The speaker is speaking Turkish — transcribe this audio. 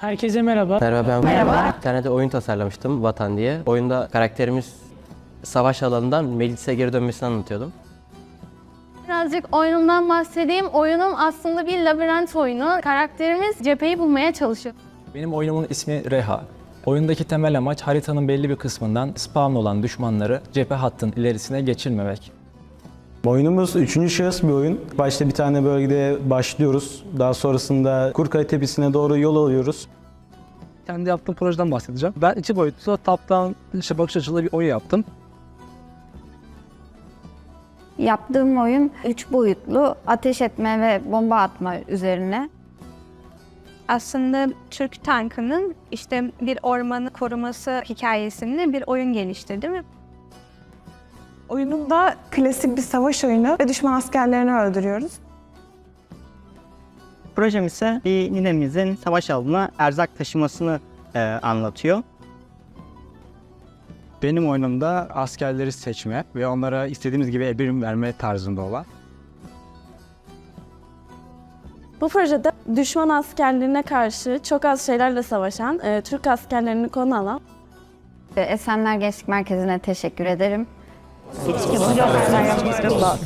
Herkese merhaba. Merhaba ben Merhaba. bir tane de oyun tasarlamıştım Vatan diye. Oyunda karakterimiz savaş alanından meclise geri dönmesini anlatıyordum. Birazcık oyunumdan bahsedeyim. Oyunum aslında bir labirent oyunu. Karakterimiz cepheyi bulmaya çalışıyor. Benim oyunumun ismi Reha. Oyundaki temel amaç haritanın belli bir kısmından spawn olan düşmanları cephe hattın ilerisine geçirmemek. Oyunumuz üçüncü şahıs bir oyun. Başta bir tane bölgede başlıyoruz. Daha sonrasında Kurkaya Tepesi'ne doğru yol alıyoruz. kendi yaptığım projeden bahsedeceğim. Ben iki boyutlu top-down işte bakış açılı bir oyun yaptım. Yaptığım oyun 3 boyutlu ateş etme ve bomba atma üzerine. aslında Türk tankının işte bir ormanı koruması hikayesini bir oyun geliştirdim. Oyunumda klasik bir savaş oyunu ve düşman askerlerini öldürüyoruz. Projem ise bir ninemizin savaş alanına erzak taşımasını e, anlatıyor. Benim oyunumda askerleri seçme ve onlara istediğimiz gibi emir verme tarzında olan. Bu projede düşman askerlerine karşı çok az şeylerle savaşan, e, Türk askerlerini konu alan Esenler Gençlik Merkezi'ne teşekkür ederim. Sıfır. Yok, ben yapmadım.